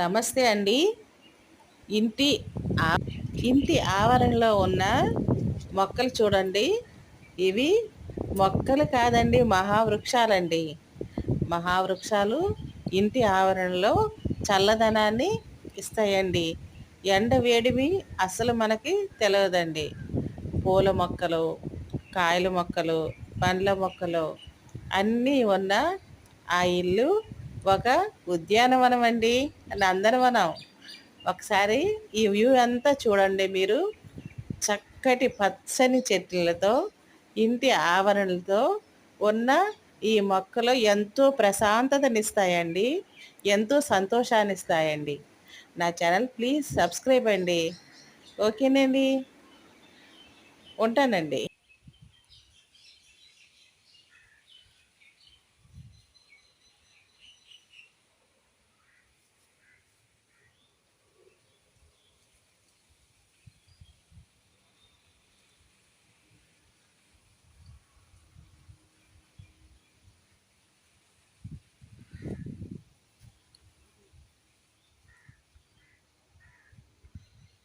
నమస్తే అండి. ఇంటి ఇంటి ఆవరణలో ఉన్న మొక్కలు చూడండి. ఇవి మొక్కలు కాదండి మహావృక్షాలండి. మహావృక్షాలు ఇంటి ఆవరణలో చల్లదనాన్ని ఇస్తాయండి. ఎండ వేడివి అసలు మనకి తెలియదండి పూల మొక్కలు కాయల మొక్కలు పండ్ల మొక్కలు అన్నీ ఉన్న ఆ ఇల్లు ఒక ఉద్యానవనం అండి నందనవనం ఒకసారి ఈ వ్యూ అంతా చూడండి మీరు. చక్కటి పచ్చని చెట్లతో ఇంటి ఆవరణలతో ఉన్న ఈ మొక్కలు ఎంతో ప్రశాంతతనిస్తాయండి. ఎంతో సంతోషాన్ని ఇస్తాయండి నా ఛానల్ ప్లీజ్ సబ్స్క్రైబ్ అండి. ఓకేనండి. ఉంటానండి.